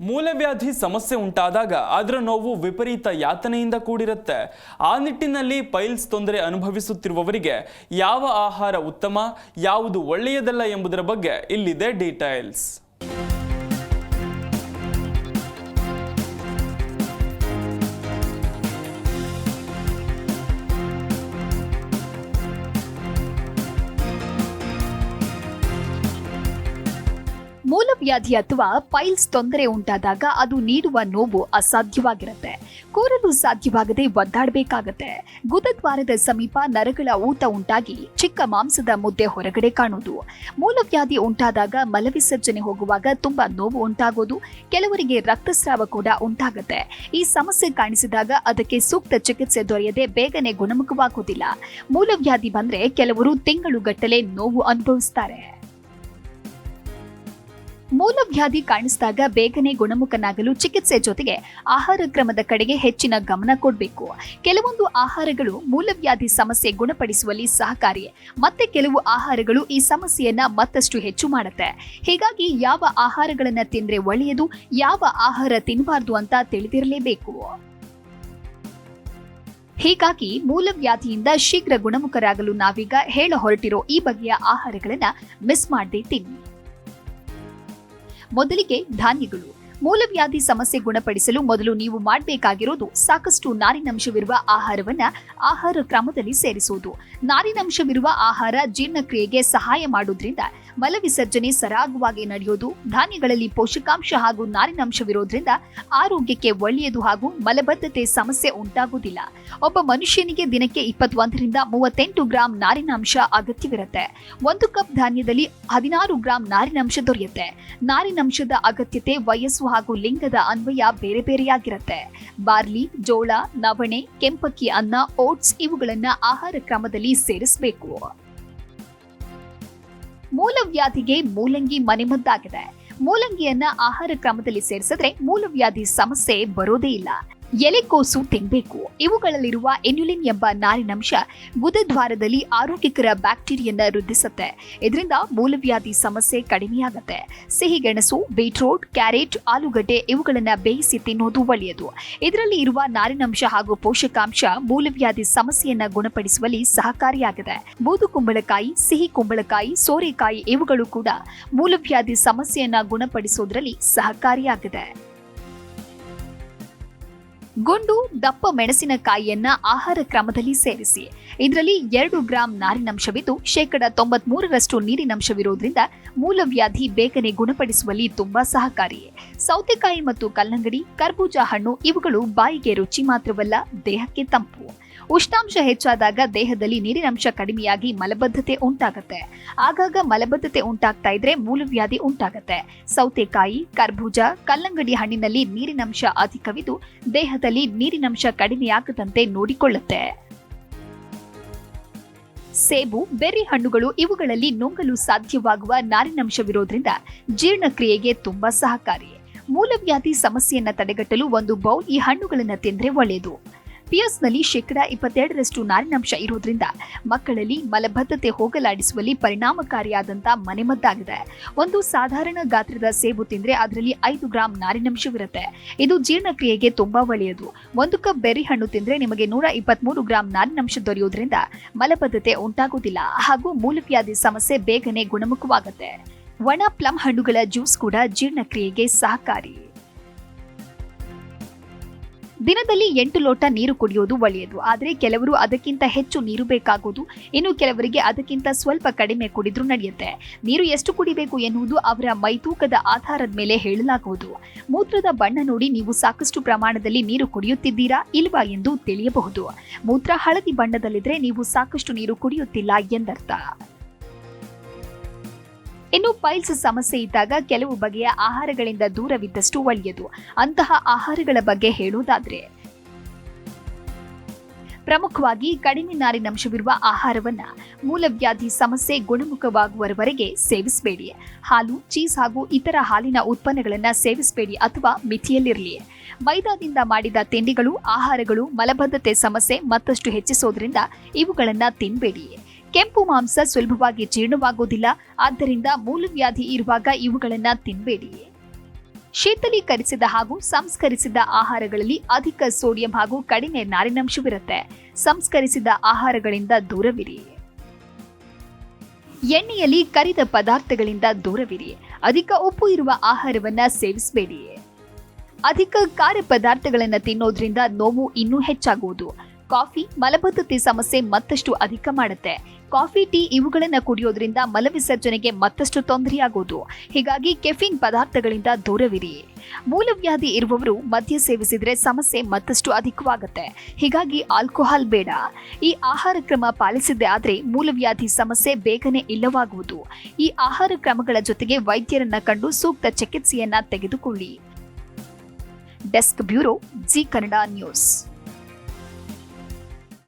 ಮೂಲವ್ಯಾಧಿ ಸಮಸ್ಯೆ ಉಂಟಾದಾಗ ಅದರ ನೋವು ವಿಪರೀತ ಯಾತನೆಯಿಂದ ಕೂಡಿರುತ್ತೆ. ಆ ನಿಟ್ಟಿನಲ್ಲಿ ಪೈಲ್ಸ್ ತೊಂದರೆ ಅನುಭವಿಸುತ್ತಿರುವವರಿಗೆ ಯಾವ ಆಹಾರ ಉತ್ತಮ, ಯಾವುದು ಒಳ್ಳೆಯದಲ್ಲ ಎಂಬುದರ ಬಗ್ಗೆ ಇಲ್ಲಿದೆ ಡೀಟೇಲ್ಸ್. ಮೂಲವ್ಯಾಧಿ ಅಥವಾ ಪೈಲ್ಸ್ ತೊಂದರೆ ಉಂಟಾದಾಗ ಅದು ನೀಡುವ ನೋವು ಅಸಾಧ್ಯವಾಗಿರುತ್ತೆ. ಕೂರಲು ಸಾಧ್ಯವಾಗದೆ ಒದ್ದಾಡಬೇಕಾಗತ್ತೆ. ಗುದದ್ವಾರದ ಸಮೀಪ ನರಗಳ ಊತ ಉಂಟಾಗಿ ಚಿಕ್ಕ ಮಾಂಸದ ಮುದ್ದೆ ಹೊರಗಡೆ ಕಾಣುವುದು. ಮೂಲವ್ಯಾಧಿ ಉಂಟಾದಾಗ ಮಲವಿಸರ್ಜನೆ ಹೋಗುವಾಗ ತುಂಬಾ ನೋವು ಉಂಟಾಗೋದು, ಕೆಲವರಿಗೆ ರಕ್ತಸ್ರಾವ ಕೂಡ ಉಂಟಾಗುತ್ತೆ. ಈ ಸಮಸ್ಯೆ ಕಾಣಿಸಿದಾಗ ಅದಕ್ಕೆ ಸೂಕ್ತ ಚಿಕಿತ್ಸೆ ದೊರೆಯದೆ ಬೇಗನೆ ಗುಣಮುಖವಾಗುವುದಿಲ್ಲ. ಮೂಲವ್ಯಾಧಿ ಬಂದ್ರೆ ಕೆಲವರು ತಿಂಗಳುಗಟ್ಟಲೆ ನೋವು ಅನುಭವಿಸ್ತಾರೆ. ಮೂಲವ್ಯಾಧಿ ಕಾಣಿಸಿದಾಗ ಬೇಗನೆ ಗುಣಮುಖನಾಗಲು ಚಿಕಿತ್ಸೆ ಜೊತೆಗೆ ಆಹಾರ ಕ್ರಮದ ಕಡೆಗೆ ಹೆಚ್ಚಿನ ಗಮನ ಕೊಡಬೇಕು. ಕೆಲವೊಂದು ಆಹಾರಗಳು ಮೂಲವ್ಯಾಧಿ ಸಮಸ್ಯೆ ಗುಣಪಡಿಸುವಲ್ಲಿ ಸಹಕಾರಿ. ಮತ್ತೆ ಕೆಲವು ಆಹಾರಗಳು ಈ ಸಮಸ್ಯೆಯನ್ನ ಮತ್ತಷ್ಟು ಹೆಚ್ಚು ಮಾಡುತ್ತೆ. ಹೀಗಾಗಿ ಯಾವ ಆಹಾರಗಳನ್ನ ತಿಂದ್ರೆ ಒಳ್ಳೆಯದು, ಯಾವ ಆಹಾರ ತಿನ್ನಬಾರ್ದು ಅಂತ ತಿಳಿದಿರಲೇಬೇಕು. ಹೀಗಾಗಿ ಮೂಲವ್ಯಾಧಿಯಿಂದ ಶೀಘ್ರ ಗುಣಮುಖರಾಗಲು ನಾವೀಗ ಹೇಳ ಹೊರಟಿರೋ ಈ ಬಗೆಯ ಆಹಾರಗಳನ್ನ ಮಿಸ್ ಮಾಡದೆ ತಿನ್ನಿ. ಮೊದಲಿಗೆ ಧಾನ್ಯಗಳು. ಮೂಲವ್ಯಾಧಿ ಸಮಸ್ಯೆ ಗುಣಪಡಿಸಲು ಮೊದಲು ನೀವು ಮಾಡಬೇಕಾಗಿರೋದು ಸಾಕಷ್ಟು ನಾರಿನಂಶವಿರುವ ಆಹಾರವನ್ನ ಆಹಾರ ಕ್ರಮದಲ್ಲಿ ಸೇರಿಸುವುದು ನಾರಿನಂಶವಿರುವ ಆಹಾರ ಜೀರ್ಣಕ್ರಿಯೆಗೆ ಸಹಾಯ ಮಾಡೋದ್ರಿಂದ ಮಲವಿಸರ್ಜನೆ ಸರಾಗವಾಗಿ ನಡೆಯೋದು, ಧಾನ್ಯಗಳಲ್ಲಿ ಪೋಷಕಾಂಶ ಹಾಗೂ ನಾರಿನಾಂಶವಿರೋದ್ರಿಂದ ಆರೋಗ್ಯಕ್ಕೆ ಒಳ್ಳೆಯದು ಹಾಗೂ ಮಲಬದ್ಧತೆ ಸಮಸ್ಯೆ ಉಂಟಾಗುವುದಿಲ್ಲ. ಒಬ್ಬ ಮನುಷ್ಯನಿಗೆ ದಿನಕ್ಕೆ ಇಪ್ಪತ್ತೊಂದರಿಂದ ಮೂವತ್ತೆಂಟು ಗ್ರಾಂ ನಾರಿನಾಂಶ ಅಗತ್ಯವಿರುತ್ತೆ. ಒಂದು ಕಪ್ ಧಾನ್ಯದಲ್ಲಿ ಹದಿನಾರು ಗ್ರಾಂ ನಾರಿನಾಂಶ ದೊರೆಯುತ್ತೆ. ನಾರಿನಂಶದ ಅಗತ್ಯತೆ ವಯಸ್ಸು ಹಾಗೂ ಲಿಂಗದ ಅನ್ವಯ ಬೇರೆ ಬೇರೆಯಾಗಿರುತ್ತೆ. ಬಾರ್ಲಿ, ಜೋಳ, ನವಣೆ, ಕೆಂಪಕ್ಕಿ ಅನ್ನ, ಓಟ್ಸ್ ಇವುಗಳನ್ನ ಆಹಾರ ಕ್ರಮದಲ್ಲಿ ಸೇರಿಸಬೇಕು. ಮೂಲವ್ಯಾಧಿಗೆ ಮೂಲಂಗಿ ಮನೆಮದ್ದಾಗಿದೆ ಮೂಲಂಗಿಯನ್ನ ಆಹಾರ ಕ್ರಮದಲ್ಲಿ ಸೇರಿಸಿದ್ರೆ ಮೂಲವ್ಯಾಧಿ ಸಮಸ್ಯೆ ಬರೋದೇ ಇಲ್ಲ. ಎಲೆಕೋಸು ತಿನ್ನಬೇಕು ಇವುಗಳಲ್ಲಿರುವ ಎನ್ಯುಲಿನ್ ಎಂಬ ನಾರಿನಂಶ ಗುದದ್ವಾರದಲ್ಲಿ ಆರೋಗ್ಯಕರ ಬ್ಯಾಕ್ಟೀರಿಯನ್ನ ವೃದ್ಧಿಸುತ್ತೆ. ಇದರಿಂದ ಮೂಲವ್ಯಾಧಿ ಸಮಸ್ಯೆ ಕಡಿಮೆಯಾಗುತ್ತೆ. ಸಿಹಿಗೆಣಸು ಬೀಟ್ರೋಟ್, ಕ್ಯಾರೆಟ್, ಆಲೂಗಡ್ಡೆ ಇವುಗಳನ್ನ ಬೇಯಿಸಿ ತಿನ್ನೋದು ಒಳ್ಳೆಯದು. ಇದರಲ್ಲಿ ಇರುವ ನಾರಿನಂಶ ಹಾಗೂ ಪೋಷಕಾಂಶ ಮೂಲವ್ಯಾಧಿ ಸಮಸ್ಯೆಯನ್ನ ಗುಣಪಡಿಸುವಲ್ಲಿ ಸಹಕಾರಿಯಾಗಿದೆ. ಬೂದು ಕುಂಬಳಕಾಯಿ, ಸಿಹಿ ಕುಂಬಳಕಾಯಿ, ಸೋರೆಕಾಯಿ ಇವುಗಳು ಕೂಡ ಮೂಲವ್ಯಾಧಿ ಸಮಸ್ಯೆಯನ್ನ ಗುಣಪಡಿಸೋದ್ರಲ್ಲಿ ಸಹಕಾರಿಯಾಗಿದೆ. ಗುಂಡು, ದಪ್ಪ ಮೆಣಸಿನಕಾಯಿಯನ್ನ ಆಹಾರ ಕ್ರಮದಲ್ಲಿ ಸೇರಿಸಿ. ಇದರಲ್ಲಿ ಎರಡು ಗ್ರಾಂ ನಾರಿನಂಶವಿದ್ದು, ಶೇಕಡ ತೊಂಬತ್ಮೂರರಷ್ಟು ನೀರಿನಂಶವಿರುವುದರಿಂದ ಮೂಲವ್ಯಾಧಿ ಬೇಗನೆ ಗುಣಪಡಿಸುವಲ್ಲಿ ತುಂಬಾ ಸಹಕಾರಿ ಸೌತೆಕಾಯಿ ಮತ್ತು ಕಲ್ಲಂಗಡಿ, ಕರ್ಬೂಜ ಹಣ್ಣು ಇವುಗಳು ಬಾಯಿಗೆ ರುಚಿ ಮಾತ್ರವಲ್ಲ, ದೇಹಕ್ಕೆ ತಂಪು. ಉಷ್ಣಾಂಶ ಹೆಚ್ಚಾದಾಗ ದೇಹದಲ್ಲಿ ನೀರಿನಂಶ ಕಡಿಮೆಯಾಗಿ ಮಲಬದ್ಧತೆ ಉಂಟಾಗುತ್ತೆ. ಆಗಾಗ ಮಲಬದ್ಧತೆ ಉಂಟಾಗ್ತಾ ಇದ್ರೆ ಮೂಲವ್ಯಾಧಿ ಉಂಟಾಗುತ್ತೆ. ಸೌತೆಕಾಯಿ, ಕರ್ಬೂಜ, ಕಲ್ಲಂಗಡಿ ಹಣ್ಣಿನಲ್ಲಿ ನೀರಿನಂಶ ಅಧಿಕವಿದ್ದು ದೇಹದಲ್ಲಿ ನೀರಿನಂಶ ಕಡಿಮೆಯಾಗದಂತೆ ನೋಡಿಕೊಳ್ಳುತ್ತೆ. ಸೇಬು, ಬೆರ್ರಿ ಹಣ್ಣುಗಳು ಇವುಗಳಲ್ಲಿ ನುಂಗಲು ಸಾಧ್ಯವಾಗುವ ನಾರಿನಂಶವಿರೋದ್ರಿಂದ ಜೀರ್ಣಕ್ರಿಯೆಗೆ ತುಂಬಾ ಸಹಕಾರಿ. ಮೂಲವ್ಯಾಧಿ ಸಮಸ್ಯೆಯನ್ನ ತಡೆಗಟ್ಟಲು ಒಂದು ಬೌಲ್ ಈ ಹಣ್ಣುಗಳನ್ನ ತಿಂದ್ರೆ ಒಳ್ಳೆಯದು ಪಿಯರ್ಸ್ನಲ್ಲಿ ಶೇಕಡಾ ಇಪ್ಪತ್ತೆರಡರಷ್ಟು ನಾರಿನಂಶ ಇರೋದ್ರಿಂದ ಮಕ್ಕಳಲ್ಲಿ ಮಲಬದ್ಧತೆ ಹೋಗಲಾಡಿಸುವಲ್ಲಿ ಪರಿಣಾಮಕಾರಿಯಾದಂಥ ಮನೆಮದ್ದಾಗಿದೆ ಒಂದು ಸಾಧಾರಣ ಗಾತ್ರದ ಸೇಬು ತಿಂದ್ರೆ ಅದರಲ್ಲಿ ಐದು ಗ್ರಾಂ ನಾರಿನಂಶವಿರುತ್ತೆ. ಇದು ಜೀರ್ಣಕ್ರಿಯೆಗೆ ತುಂಬಾ ಒಳ್ಳೆಯದು. ಒಂದು ಕಪ್ ಬೆರಿ ಹಣ್ಣು ತಿಂದ್ರೆ ನಿಮಗೆ ನೂರ ಇಪ್ಪತ್ಮೂರು ಗ್ರಾಂ ನಾರಿನಂಶ ದೊರೆಯುವುದರಿಂದ ಮಲಬದ್ಧತೆ ಉಂಟಾಗುವುದಿಲ್ಲ ಹಾಗೂ ಮೂಲವ್ಯಾಧಿ ಸಮಸ್ಯೆ ಬೇಗನೆ ಗುಣಮುಖವಾಗುತ್ತೆ. ಒಣ ಪ್ಲಮ್ ಹಣ್ಣುಗಳ ಜ್ಯೂಸ್ ಕೂಡ ಜೀರ್ಣಕ್ರಿಯೆಗೆ ಸಹಕಾರಿ. ದಿನದಲ್ಲಿ ಎಂಟು ಲೋಟ ನೀರು ಕುಡಿಯೋದು ಒಳ್ಳೆಯದು. ಆದರೆ ಕೆಲವರು ಅದಕ್ಕಿಂತ ಹೆಚ್ಚು ನೀರು ಬೇಕಾಗುವುದು ಇನ್ನು ಕೆಲವರಿಗೆ ಅದಕ್ಕಿಂತ ಸ್ವಲ್ಪ ಕಡಿಮೆ ಕುಡಿದ್ರೂ ನಡೆಯುತ್ತೆ. ನೀರು ಎಷ್ಟು ಕುಡಿಬೇಕು ಎನ್ನುವುದು ಅವರ ಮೈತೂಕದ ಆಧಾರದ ಮೇಲೆ ಹೇಳಲಾಗುವುದು. ಮೂತ್ರದ ಬಣ್ಣ ನೋಡಿ ನೀವು ಸಾಕಷ್ಟು ಪ್ರಮಾಣದಲ್ಲಿ ನೀರು ಕುಡಿಯುತ್ತಿದ್ದೀರಾ ಇಲ್ವಾ ಎಂದು ತಿಳಿಯಬಹುದು. ಮೂತ್ರ ಹಳದಿ ಬಣ್ಣದಲ್ಲಿದ್ದರೆ ನೀವು ಸಾಕಷ್ಟು ನೀರು ಕುಡಿಯುತ್ತಿಲ್ಲ ಎಂದರ್ಥ. ಇನ್ನು ಪೈಲ್ಸ್ ಸಮಸ್ಯೆ ಇದ್ದಾಗ ಕೆಲವು ಬಗೆಯ ಆಹಾರಗಳಿಂದ ದೂರವಿದ್ದಷ್ಟು ಒಳ್ಳೆಯದು. ಅಂತಹ ಆಹಾರಗಳ ಬಗ್ಗೆ ಹೇಳುವುದಾದ್ರೆ, ಪ್ರಮುಖವಾಗಿ ಕಡಿಮೆ ನಾರಿನಂಶವಿರುವ ಆಹಾರವನ್ನ ಮೂಲವ್ಯಾಧಿ ಸಮಸ್ಯೆ ಗುಣಮುಖವಾಗುವವರೆಗೆ ಸೇವಿಸಬೇಡಿ. ಹಾಲು, ಚೀಸ್ ಹಾಗೂ ಇತರ ಹಾಲಿನ ಉತ್ಪನ್ನಗಳನ್ನು ಸೇವಿಸಬೇಡಿ ಅಥವಾ ಮಿತಿಯಲ್ಲಿರಲಿ. ಮೈದಾದಿಂದ ಮಾಡಿದ ತಿಂಡಿಗಳು, ಆಹಾರಗಳು ಮಲಬದ್ಧತೆ ಸಮಸ್ಯೆ ಮತ್ತಷ್ಟು ಹೆಚ್ಚಿಸೋದ್ರಿಂದ ಇವುಗಳನ್ನು ತಿನ್ಬೇಡಿ. ಕೆಂಪು ಮಾಂಸ ಸುಲಭವಾಗಿ ಜೀರ್ಣವಾಗುವುದಿಲ್ಲ. ಆದ್ದರಿಂದ ಮೂಲವ್ಯಾಧಿ ಇರುವಾಗ ಇವುಗಳನ್ನ ತಿನ್ಬೇಡಿ. ಶೀತಲೀಕರಿಸಿದ ಹಾಗೂ ಸಂಸ್ಕರಿಸಿದ ಆಹಾರಗಳಲ್ಲಿ ಅಧಿಕ ಸೋಡಿಯಂ ಹಾಗೂ ಕಡಿಮೆ ನಾರಿನಂಶವಿರುತ್ತೆ ಸಂಸ್ಕರಿಸಿದ ಆಹಾರಗಳಿಂದ ದೂರವಿರಿ. ಎಣ್ಣೆಯಲ್ಲಿ ಕರಿದ ಪದಾರ್ಥಗಳಿಂದ ದೂರವಿರಿ. ಅಧಿಕ ಉಪ್ಪು ಇರುವ ಆಹಾರವನ್ನ ಸೇವಿಸಬೇಡಿ. ಅಧಿಕ ಖಾರ ಪದಾರ್ಥಗಳನ್ನು ತಿನ್ನೋದ್ರಿಂದ ನೋವು ಇನ್ನೂ ಹೆಚ್ಚಾಗುವುದು. ಕಾಫಿ ಮಲಬದ್ಧತೆ ಸಮಸ್ಯೆ ಮತ್ತಷ್ಟು ಅಧಿಕ ಮಾಡುತ್ತೆ. ಕಾಫಿ, ಟೀ ಇವುಗಳನ್ನ ಕುಡಿಯೋದ್ರಿಂದ ಮಲವಿಸರ್ಜನೆಗೆ ಮತ್ತಷ್ಟು ತೊಂದರೆಯಾಗುವುದು ಹೀಗಾಗಿ ಕೆಫಿನ್ ಪದಾರ್ಥಗಳಿಂದ ದೂರವಿರಿ. ಮೂಲವ್ಯಾಧಿ ಇರುವವರು ಮದ್ಯ ಸೇವಿಸಿದ್ರೆ ಸಮಸ್ಯೆ ಮತ್ತಷ್ಟು ಅಧಿಕವಾಗುತ್ತೆ. ಹೀಗಾಗಿ ಆಲ್ಕೋಹಾಲ್ ಬೇಡ. ಈ ಆಹಾರ ಕ್ರಮ ಪಾಲಿಸಿದ್ದೆ ಆದರೆ ಮೂಲವ್ಯಾಧಿ ಸಮಸ್ಯೆ ಬೇಗನೆ ಇಲ್ಲವಾಗುವುದು. ಈ ಆಹಾರ ಕ್ರಮಗಳ ಜೊತೆಗೆ ವೈದ್ಯರನ್ನ ಕಂಡು ಸೂಕ್ತ ಚಿಕಿತ್ಸೆಯನ್ನ ತೆಗೆದುಕೊಳ್ಳಿ. Desk bureau Zee Kannada news.